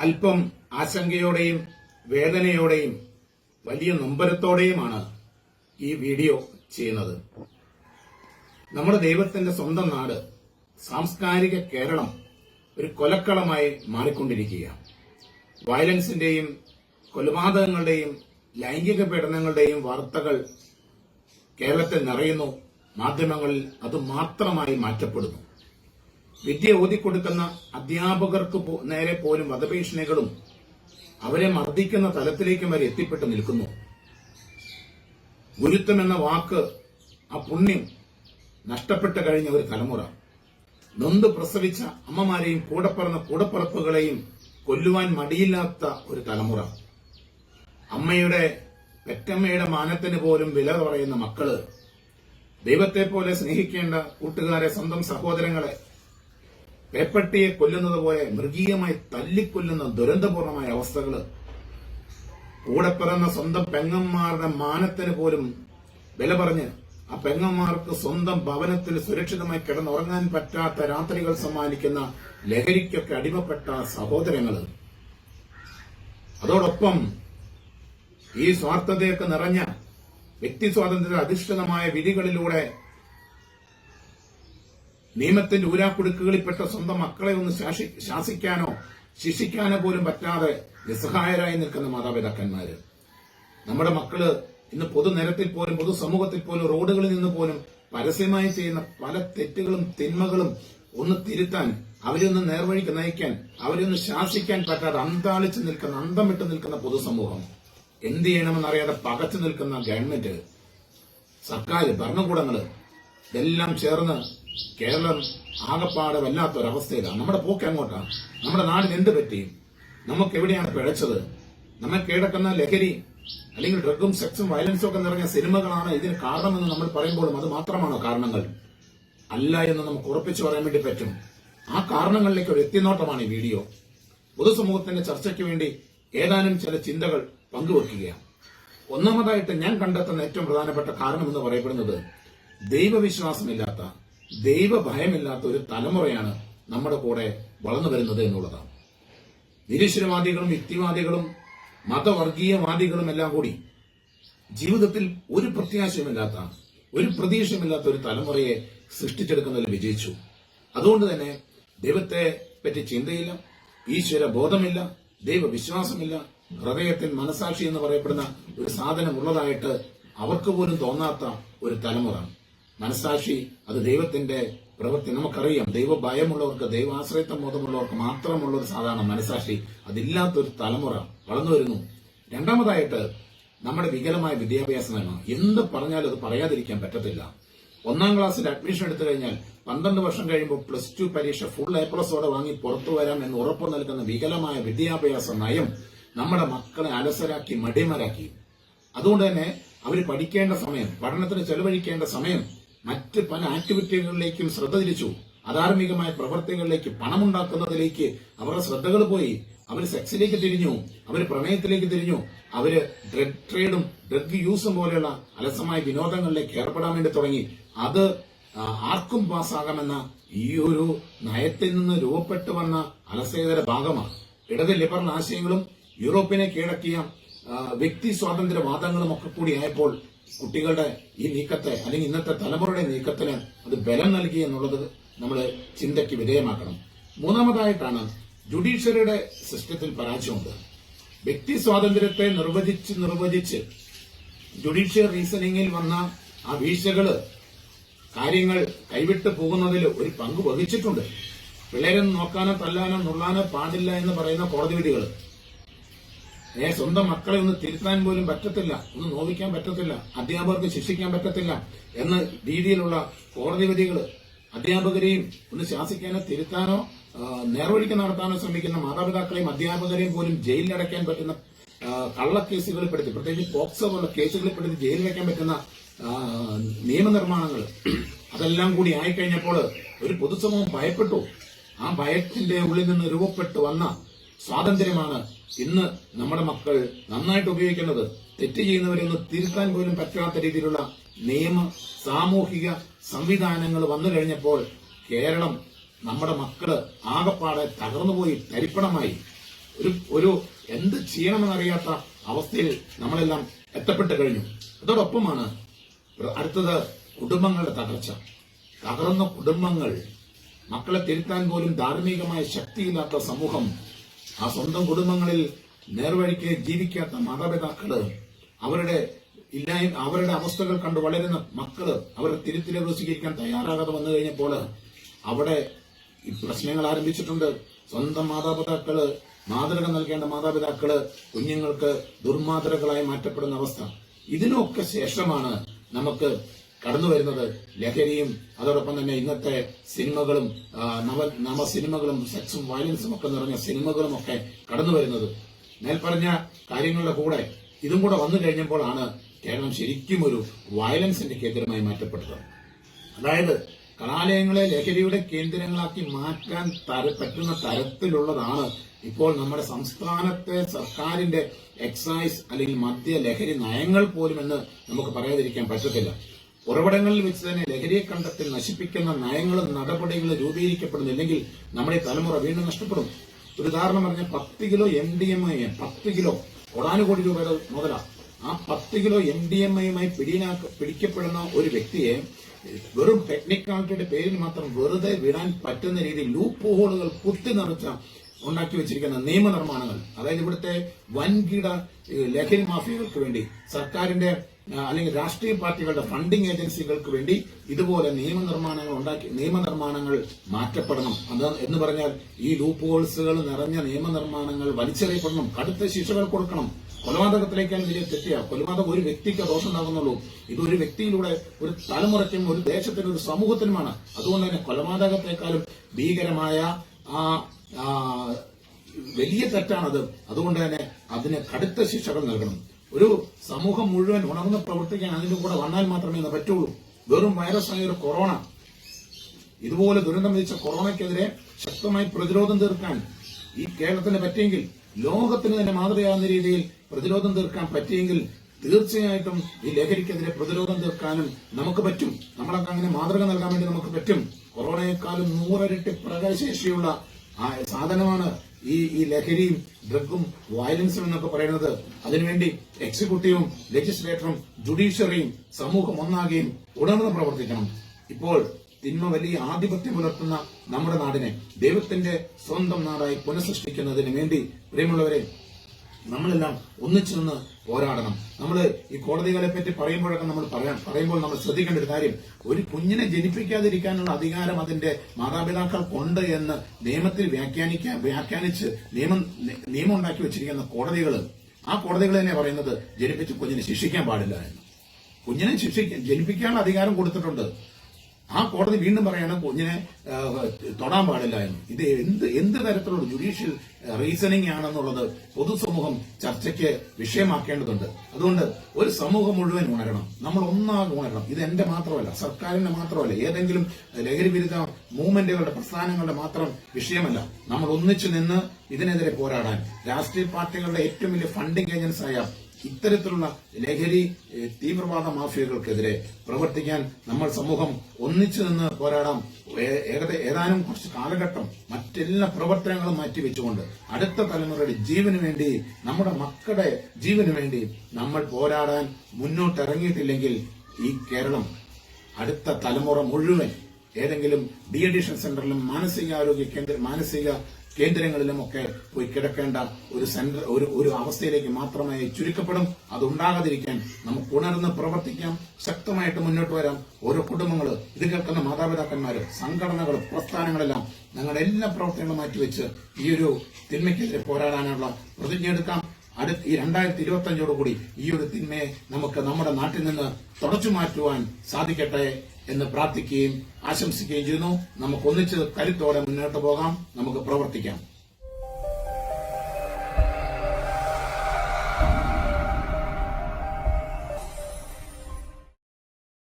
അല്പം ആശങ്കയോടെയും വേദനയോടെയും വലിയ നൊമ്പരത്തോടെയുമാണ് ഈ വീഡിയോ ചെയ്യുന്നത്. നമ്മുടെ ദൈവത്തിന്റെ സ്വന്തം നാട് സാംസ്കാരിക കേരളം ഒരു കൊലക്കളമായി മാറിക്കൊണ്ടിരിക്കുകയാണ്. വയലൻസിന്റെയും കൊലപാതകങ്ങളുടെയും ലൈംഗിക പീഡനങ്ങളുടെയും വാർത്തകൾ കേരളത്തിൽ നിറയുന്നു. മാധ്യമങ്ങളിൽ അത് മാത്രമായി മാറ്റപ്പെടുന്നു. വിദ്യ ഓതിക്കൊടുക്കുന്ന അധ്യാപകർക്ക് നേരെ പോലും വധഭീഷണികളും അവരെ മർദ്ദിക്കുന്ന തലത്തിലേക്കും വരെ എത്തിപ്പെട്ട് നിൽക്കുന്നു. ഗുരുത്വം എന്ന വാക്ക് ആ പുണ്യം നഷ്ടപ്പെട്ടു കഴിഞ്ഞ ഒരു തലമുറ. നൊന്ത് പ്രസവിച്ച അമ്മമാരെയും കൂടെ പറന്ന കൂടപ്പറപ്പുകളെയും കൊല്ലുവാൻ മടിയില്ലാത്ത ഒരു തലമുറ. അമ്മയുടെ പെറ്റമ്മയുടെ മാനത്തിന് പോലും വില പറയുന്ന മക്കൾ ദൈവത്തെ പോലെ സ്നേഹിക്കേണ്ട കൂട്ടുകാരെ സ്വന്തം സഹോദരങ്ങളെ പേപ്പട്ടിയെ കൊല്ലുന്നത് പോലെ മൃഗീയമായി തല്ലിക്കൊല്ലുന്ന ദുരന്തപൂർണമായ അവസ്ഥകൾ കൂടെ പിറന്ന സ്വന്തം പെങ്ങന്മാരുടെ മാനത്തിന് പോലും വില പറഞ്ഞ് ആ പെങ്ങന്മാർക്ക് സ്വന്തം ഭവനത്തിൽ സുരക്ഷിതമായി കിടന്നുറങ്ങാൻ പറ്റാത്ത രാത്രികൾ സമ്മാനിക്കുന്ന ലഹരിക്കൊക്കെ അടിമപ്പെട്ട സഹോദരങ്ങൾ. അതോടൊപ്പം ഈ സ്വാർത്ഥതയൊക്കെ നിറഞ്ഞ വ്യക്തി സ്വാതന്ത്ര്യ അധിഷ്ഠിതമായ വിധികളിലൂടെ നിയമത്തിന്റെ ഊരാക്കുടുക്കുകളിൽപ്പെട്ട സ്വന്തം മക്കളെ ഒന്ന് ശാസി- ശാസിക്കാനോ ശിക്ഷിക്കാനോ പോലും പറ്റാതെ നിസ്സഹായരായി നിൽക്കുന്ന മാതാപിതാക്കന്മാര്. നമ്മുടെ മക്കൾ ഇന്ന് പൊതുനിരത്തിൽ പോലും പൊതുസമൂഹത്തിൽ പോലും റോഡുകളിൽ നിന്ന് പോലും പരസ്യമായി ചെയ്യുന്ന പല തെറ്റുകളും തിന്മകളും ഒന്ന് തിരുത്താൻ അവരെ ഒന്ന് നേർവഴിക്ക് നയിക്കാൻ അവരെ ഒന്ന് ശാസിക്കാൻ പറ്റാതെ അന്താളിച്ച് നിൽക്കുന്ന അന്തം വിട്ട് നിൽക്കുന്ന പൊതുസമൂഹം എന്ത് ചെയ്യണമെന്നറിയാതെ പകച്ചു നിൽക്കുന്ന ഗവൺമെന്റ് സർക്കാർ ഭരണകൂടങ്ങൾ ഇതെല്ലാം ചേർന്ന് കേരളം ആകപ്പാടെ വല്ലാത്തൊരവസ്ഥയിലാണ്. നമ്മുടെ പോക്ക് എങ്ങോട്ടാണ് നമ്മുടെ നാടിന് എന്ത് പറ്റി? നമുക്ക് എവിടെയാണ് പിഴച്ചത്? നമ്മെ കീഴടക്കുന്ന ലഹരി അല്ലെങ്കിൽ ഡ്രഗും സെക്സും വയലൻസും ഒക്കെ നിറഞ്ഞ സിനിമകളാണ് ഇതിന് കാരണമെന്ന് നമ്മൾ പറയുമ്പോഴും അത് മാത്രമാണോ കാരണങ്ങൾ? അല്ല എന്ന് നമുക്ക് ഉറപ്പിച്ചു പറയാൻ വേണ്ടി പറ്റും. ആ കാരണങ്ങളിലേക്ക് ഒരു എത്തിനോട്ടമാണ് ഈ വീഡിയോ. പൊതുസമൂഹത്തിന്റെ ചർച്ചയ്ക്ക് വേണ്ടി ഏതാനും ചില ചിന്തകൾ പങ്കുവെക്കുകയാണ്. ഒന്നാമതായിട്ട് ഞാൻ കണ്ടെത്തുന്ന ഏറ്റവും പ്രധാനപ്പെട്ട കാരണം എന്ന് പറയപ്പെടുന്നത് ദൈവവിശ്വാസമില്ലാത്ത ദൈവഭയമില്ലാത്ത ഒരു തലമുറയാണ് നമ്മുടെ കൂടെ വളർന്നു വരുന്നത് എന്നുള്ളതാണ്. നിരീശ്വരവാദികളും യുക്തിവാദികളും മതവർഗീയവാദികളും എല്ലാം കൂടി ജീവിതത്തിൽ ഒരു പ്രത്യാശയുമില്ലാത്ത ഒരു പ്രതീക്ഷയുമില്ലാത്ത ഒരു തലമുറയെ സൃഷ്ടിച്ചെടുക്കുന്നതിൽ വിജയിച്ചു. അതുകൊണ്ട് തന്നെ ദൈവത്തെ പറ്റി ചിന്തയില്ല ഈശ്വര ബോധമില്ല ദൈവവിശ്വാസമില്ല ഹൃദയത്തിൽ മനസാക്ഷി എന്ന് പറയപ്പെടുന്ന ഒരു സാധനം ഉള്ളതായിട്ട് അവർക്ക് പോലും തോന്നാത്ത ഒരു തലമുറ. മനസാക്ഷി അത് ദൈവത്തിന്റെ പ്രവൃത്തി. നമുക്കറിയാം ദൈവ ഭയമുള്ളവർക്ക് ദൈവാശ്രയത്വ ബോധമുള്ളവർക്ക് മാത്രമുള്ള ഒരു സാധാരണ മനസാക്ഷി അതില്ലാത്തൊരു തലമുറ വളർന്നു വരുന്നു. രണ്ടാമതായിട്ട് നമ്മുടെ വികലമായ വിദ്യാഭ്യാസ നയമാണ് എന്ത് പറഞ്ഞാലും അത് പറയാതിരിക്കാൻ പറ്റത്തില്ല. ഒന്നാം ക്ലാസ്സിൽ അഡ്മിഷൻ എടുത്തു കഴിഞ്ഞാൽ പന്ത്രണ്ട് വർഷം കഴിയുമ്പോൾ പ്ലസ് ടു പരീക്ഷ ഫുൾ എ പ്ലസോടെ വാങ്ങി പുറത്തു വരാം എന്ന് ഉറപ്പ് നൽകുന്ന വികലമായ വിദ്യാഭ്യാസ നയം നമ്മുടെ മക്കളെ അലസരാക്കി മടിമരാക്കി. അതുകൊണ്ട് തന്നെ അവർ പഠിക്കേണ്ട സമയം പഠനത്തിന് ചെലവഴിക്കേണ്ട സമയം മറ്റ് പല ആക്ടിവിറ്റികളിലേക്കും ശ്രദ്ധ തിരിച്ചു. അധാർമികമായ പ്രവർത്തികളിലേക്ക് പണമുണ്ടാക്കുന്നതിലേക്ക് അവരുടെ ശ്രദ്ധകൾ പോയി. അവർ സെക്സിലേക്ക് തിരിഞ്ഞു. അവർ പ്രണയത്തിലേക്ക് തിരിഞ്ഞു. അവർ ഡ്രഗ് ട്രേഡും ഡ്രഗ് യൂസും പോലെയുള്ള അലസമായ വിനോദങ്ങളിലേക്ക് ഏർപ്പെടാൻ വേണ്ടി തുടങ്ങി. അത് ആർക്കും പാസ്സാകാമെന്ന ഈ ഒരു നയത്തിൽ നിന്ന് രൂപപ്പെട്ടു വന്ന അലസേതര ഭാഗമാണ്. ഇടത് ലിബറൽ ആശയങ്ങളും യൂറോപ്പിനെ കീഴടക്കിയ വ്യക്തി സ്വാതന്ത്ര്യ വാദങ്ങളും ഒക്കെ കൂടി ആയപ്പോൾ കുട്ടികളുടെ ഈ നീക്കത്തെ അല്ലെങ്കിൽ ഇന്നത്തെ തലമുറയുടെ നീക്കത്തിന് അത് ബലം നൽകി എന്നുള്ളത് നമ്മൾ ചിന്തയ്ക്ക് വിധേയമാക്കണം. മൂന്നാമതായിട്ടാണ് ജുഡീഷ്യറിയുടെ സിസ്റ്റത്തിൽ പരാജയമുണ്ട്. വ്യക്തി സ്വാതന്ത്ര്യത്തെ നിർവചിച്ച് നിർവചിച്ച് ജുഡീഷ്യൽ റീസണിങ്ങിൽ വന്ന ആ വീഴ്ചകൾ കാര്യങ്ങൾ കൈവിട്ട് പോകുന്നതിൽ ഒരു പങ്ക് വഹിച്ചിട്ടുണ്ട്. പിള്ളേരെ നോക്കാനോ തല്ലാനോ നുള്ളാനോ പാടില്ല എന്ന് പറയുന്ന കോടതി വിധികൾ ഏ സ്വന്തം മക്കളെ ഒന്ന് തിരുത്താൻ പോലും പറ്റത്തില്ല ഒന്ന് നോവിക്കാൻ പറ്റത്തില്ല അധ്യാപകർക്ക് ശിക്ഷിക്കാൻ പറ്റത്തില്ല എന്ന രീതിയിലുള്ള കോടതി വിധികൾ അധ്യാപകരെയും ഒന്ന് ശാസിക്കാനോ തിരുത്താനോ നേർവഴിക്ക് നടത്താനോ ശ്രമിക്കുന്ന മാതാപിതാക്കളെയും അധ്യാപകരെയും പോലും ജയിലിലടയ്ക്കാൻ പറ്റുന്ന കള്ളക്കേസുകളിൽ പെടുത്തി പ്രത്യേകിച്ച് പോക്സോ പോലുള്ള കേസുകളിൽ പെടുത്തി ജയിലിൽ വെക്കാൻ പറ്റുന്ന നിയമനിർമ്മാണങ്ങൾ അതെല്ലാം കൂടി ആയിക്കഴിഞ്ഞപ്പോൾ ഒരു പൊതുസമൂഹം ഭയപ്പെട്ടു. ആ ഭയത്തിന്റെ ഉള്ളിൽ നിന്ന് രൂപപ്പെട്ടു വന്ന സ്വാതന്ത്ര്യമാണ് ഇന്ന് നമ്മുടെ മക്കൾ നന്നായിട്ട് ഉപയോഗിക്കുന്നത്. തെറ്റ് ചെയ്യുന്നവരെ ഒന്ന് തിരുത്താൻ പോലും പറ്റാത്ത രീതിയിലുള്ള നിയമ സാമൂഹിക സംവിധാനങ്ങൾ വന്നു കഴിഞ്ഞപ്പോൾ കേരളം നമ്മുടെ മക്കൾ ആകെപ്പാടെ തകർന്നുപോയി തരിപ്പണമായി. ഒരു ഒരു എന്ത് ചെയ്യണമെന്നറിയാത്ത അവസ്ഥയിൽ നമ്മളെല്ലാം എത്തപ്പെട്ട് കഴിഞ്ഞു. അതോടൊപ്പമാണ് അടുത്തത് കുടുംബങ്ങളുടെ തകർച്ച. തകർന്ന കുടുംബങ്ങൾ മക്കളെ തിരുത്താൻ പോലും ധാർമ്മികമായ ശക്തിയില്ലാത്ത സമൂഹം ആ സ്വന്തം കുടുംബങ്ങളിൽ നേർവഴിക്ക് ജീവിക്കാത്ത മാതാപിതാക്കൾ അവരുടെ ഇല്ലായ്മ അവരുടെ അവസ്ഥകൾ കണ്ട് വളരുന്ന മക്കൾ അവരുടെ തിരുത്തിലേക്ക് സ്വീകരിക്കാൻ തയ്യാറാകാതെ വന്നു കഴിഞ്ഞപ്പോൾ അവിടെ പ്രശ്നങ്ങൾ ആരംഭിച്ചിട്ടുണ്ട്. സ്വന്തം മാതാപിതാക്കൾ മാതൃക നൽകേണ്ട മാതാപിതാക്കൾ കുഞ്ഞുങ്ങൾക്ക് ദുർമാതൃകളായി മാറ്റപ്പെടുന്ന അവസ്ഥ. ഇതിനൊക്കെ ശേഷമാണ് നമുക്ക് കടന്നു വരുന്നത് ലഹരിയും അതോടൊപ്പം തന്നെ ഇന്നത്തെ സിനിമകളും നവ നവ സിനിമകളും സെക്സും വയലൻസും ഒക്കെ നിറഞ്ഞ സിനിമകളും ഒക്കെ കടന്നു വരുന്നത്. മേൽപ്പറഞ്ഞ കാര്യങ്ങളുടെ കൂടെ ഇതും കൂടെ വന്നു കഴിഞ്ഞപ്പോഴാണ് കേരളം ശരിക്കും ഒരു വയലൻസിന്റെ കേന്ദ്രമായി മാറ്റപ്പെട്ടത്. അതായത് കലാലയങ്ങളെ ലഹരിയുടെ കേന്ദ്രങ്ങളാക്കി മാറ്റാൻ തര പറ്റുന്ന തരത്തിലുള്ളതാണ് ഇപ്പോൾ നമ്മുടെ സംസ്ഥാനത്തെ സർക്കാരിന്റെ എക്സൈസ് അല്ലെങ്കിൽ മദ്യ ലഹരി നയങ്ങൾ പോലും എന്ന് നമുക്ക് പറയാതിരിക്കാൻ പറ്റത്തില്ല. ഉറവിടങ്ങളിൽ വെച്ച് തന്നെ ലഹരിയെ കണ്ടെത്തി നശിപ്പിക്കുന്ന നയങ്ങളും നടപടികളും രൂപീകരിക്കപ്പെടുന്നില്ലെങ്കിൽ നമ്മുടെ തലമുറ വീണ്ടും നഷ്ടപ്പെടും. ഒരു ഉദാഹരണം പറഞ്ഞ പത്ത് kilo M D M I പത്ത് കിലോ കോടാനുകോടി രൂപയുടെ മുതല. ആ പത്ത് കിലോ എം ഡി എം ഐയുമായി പിടിയിലാക്ക പിടിക്കപ്പെടുന്ന ഒരു വ്യക്തിയെ വെറും ടെക്നിക്കാലിറ്റിയുടെ പേരിൽ മാത്രം വെറുതെ വിടാൻ പറ്റുന്ന രീതിയിൽ ലൂപ്പ് ഹോളുകൾ കുത്തി നിറച്ച ഉണ്ടാക്കി വെച്ചിരിക്കുന്ന നിയമനിർമ്മാണങ്ങൾ അതായത് ഇവിടുത്തെ വൻകിട ലഹരി മാഫിയകൾക്ക് വേണ്ടി സർക്കാരിന്റെ അല്ലെങ്കിൽ രാഷ്ട്രീയ പാർട്ടികളുടെ ഫണ്ടിംഗ് ഏജൻസികൾക്ക് വേണ്ടി ഇതുപോലെ നിയമനിർമ്മാണങ്ങൾ ഉണ്ടാക്കി നിയമനിർമ്മാണങ്ങൾ മാറ്റപ്പെടണം. അത് എന്ന് പറഞ്ഞാൽ ഈ ലൂപ്പ് ഹോൾസുകൾ നിറഞ്ഞ നിയമനിർമ്മാണങ്ങൾ വലിച്ചെറിയപ്പെടണം. കടുത്ത ശിക്ഷകൾ കൊടുക്കണം. കൊലപാതകത്തിലേക്കാണ് വലിയ തെറ്റിയ. കൊലപാതകം ഒരു വ്യക്തിക്ക് ദോഷം ഉണ്ടാകുന്നുള്ളൂ. ഇത് ഒരു വ്യക്തിയിലൂടെ ഒരു തലമുറയ്ക്കും ഒരു ദേശത്തിനും ഒരു സമൂഹത്തിനുമാണ്. അതുകൊണ്ട് തന്നെ കൊലപാതകത്തെക്കാളും ഭീകരമായ ആ വലിയ തെറ്റാണത്. അതുകൊണ്ട് തന്നെ അതിന് കടുത്ത ശിക്ഷകൾ നൽകണം. ഒരു സമൂഹം മുഴുവൻ ഉണർന്ന് പ്രവർത്തിക്കാൻ അതിന്റെ കൂടെ വന്നാൽ മാത്രമേ ഇത് പറ്റുള്ളൂ. വെറും വൈറസായ ഒരു കൊറോണ. ഇതുപോലെ ദുരന്തം വിധിച്ച കൊറോണയ്ക്കെതിരെ ശക്തമായി പ്രതിരോധം തീർക്കാൻ ഈ കേരളത്തിന് പറ്റിയെങ്കിൽ ലോകത്തിന് തന്നെ മാതൃകയാകുന്ന രീതിയിൽ പ്രതിരോധം തീർക്കാൻ പറ്റിയെങ്കിൽ തീർച്ചയായിട്ടും ഈ ലഹരിക്കെതിരെ പ്രതിരോധം തീർക്കാനും നമുക്ക് പറ്റും. നമ്മളൊക്കെ അങ്ങനെ മാതൃക നൽകാൻ വേണ്ടി നമുക്ക് പറ്റും. കൊറോണയെക്കാളും നൂറരട്ടി പ്രകടശേഷിയുള്ള ആ സാധനമാണ് ഈ ഈ ലഹരിയും ഡ്രഗും വയലൻസും എന്നൊക്കെ പറയുന്നത്. അതിനുവേണ്ടി എക്സിക്യൂട്ടീവും ലെജിസ്ലേറ്ററും ജുഡീഷ്യറിയും സമൂഹം ഒന്നാകുകയും ഉണർന്ന് പ്രവർത്തിക്കണം. ഇപ്പോൾ തിന്മ വലിയ ആധിപത്യം പുലർത്തുന്ന നമ്മുടെ നാടിനെ ദൈവത്തിന്റെ സ്വന്തം നാടായി പുനഃസൃഷ്ടിക്കുന്നതിന് വേണ്ടി പ്രിയമുള്ളവരെ നമ്മളെല്ലാം ഒന്നിച്ചിരുന്ന് പോരാടണം. നമ്മൾ ഈ കോടതികളെ പറ്റി പറയുമ്പോഴൊക്കെ നമ്മൾ പറയാം. പറയുമ്പോൾ നമ്മൾ ശ്രദ്ധിക്കേണ്ട ഒരു കാര്യം ഒരു കുഞ്ഞിനെ ജനിപ്പിക്കാതിരിക്കാനുള്ള അധികാരം അതിന്റെ മാതാപിതാക്കൾക്കുണ്ട് എന്ന് നിയമത്തിൽ വ്യാഖ്യാനിക്കാൻ വ്യാഖ്യാനിച്ച് നിയമം നിയമം ഉണ്ടാക്കി വെച്ചിരിക്കുന്ന കോടതികൾ ആ കോടതികൾ തന്നെ പറയുന്നത് ജനിപ്പിച്ച് കുഞ്ഞിനെ ശിക്ഷിക്കാൻ പാടില്ല എന്ന്. കുഞ്ഞിനെ ശിക്ഷിക്കാൻ ജനിപ്പിക്കാനുള്ള അധികാരം കൊടുത്തിട്ടുണ്ട്. ആ കോടതി വീണ്ടും പറയാണ് കുഞ്ഞിനെ തൊടാൻ പാടില്ല എന്ന്. ഇത് എന്ത് എന്ത് തരത്തിലുള്ള ജുഡീഷ്യൽ റീസണിംഗ് ആണെന്നുള്ളത് പൊതുസമൂഹം ചർച്ചയ്ക്ക് വിഷയമാക്കേണ്ടതുണ്ട്. അതുകൊണ്ട് ഒരു സമൂഹം മുഴുവൻ ഉണരണം. നമ്മൾ ഒന്നാകെ ഉണരണം. ഇത് എന്റെ മാത്രമല്ല സർക്കാരിന്റെ മാത്രമല്ല. ഏതെങ്കിലും ലഹരി വിരുദ്ധ മൂവ്മെന്റുകളുടെ പ്രസ്ഥാനങ്ങളുടെ മാത്രം വിഷയമല്ല. നമ്മൾ ഒന്നിച്ചു നിന്ന് ഇതിനെതിരെ പോരാടാൻ. രാഷ്ട്രീയ പാർട്ടികളുടെ ഏറ്റവും വലിയ ഫണ്ടിംഗ് ഏജൻസായ ഇത്തരത്തിലുള്ള ലഹരി തീവ്രവാദ മാഫിയകൾക്കെതിരെ പ്രവർത്തിക്കാൻ നമ്മൾ സമൂഹം ഒന്നിച്ചു നിന്ന് പോരാടാം. ഏതാനും കുറച്ച് കാലഘട്ടം മറ്റെല്ലാ പ്രവർത്തനങ്ങളും മാറ്റിവെച്ചുകൊണ്ട് അടുത്ത തലമുറയുടെ ജീവന് വേണ്ടി നമ്മുടെ മക്കളുടെ ജീവന് വേണ്ടി നമ്മൾ പോരാടാൻ മുന്നോട്ടിറങ്ങിയിട്ടില്ലെങ്കിൽ ഈ കേരളം അടുത്ത തലമുറ മുഴുവൻ ഏതെങ്കിലും ഡി അഡിഷൻ സെന്ററിലും മാനസികാരോഗ്യ കേന്ദ്ര മാനസിക കേന്ദ്രങ്ങളിലും ഒക്കെ പോയി കിടക്കേണ്ട ഒരു സെന്റർ ഒരു ഒരു അവസ്ഥയിലേക്ക് മാത്രമായി ചുരുക്കപ്പെടും. അതുണ്ടാകാതിരിക്കാൻ നമുക്ക് ഉണർന്ന് പ്രവർത്തിക്കാം ശക്തമായിട്ട് മുന്നോട്ട് വരാം. ഓരോ കുടുംബങ്ങൾ ഇത് കേൾക്കുന്ന മാതാപിതാക്കന്മാർ സംഘടനകൾ പ്രസ്ഥാനങ്ങളെല്ലാം ഞങ്ങളുടെ എല്ലാ പ്രവർത്തനങ്ങളും മാറ്റിവെച്ച് ഈ ഒരു തിന്മയ്ക്കെതിരെ പോരാടാനുള്ള പ്രതിജ്ഞ എടുക്കാം. അടുത്ത ഈ രണ്ടായിരത്തി ഇരുപത്തി അഞ്ചോടുകൂടി ഈ ഒരു തിന്മയെ നമുക്ക് നമ്മുടെ നാട്ടിൽ നിന്ന് തുടച്ചു മാറ്റുവാൻ സാധിക്കട്ടെ എന്ന് പ്രാർത്ഥിക്കുകയും ആശംസിക്കുകയും ചെയ്യുന്നു. നമുക്ക് ഒന്നിച്ച് കരുത്തോടെ മുന്നോട്ട് പോകാം. നമുക്ക് പ്രവർത്തിക്കാം.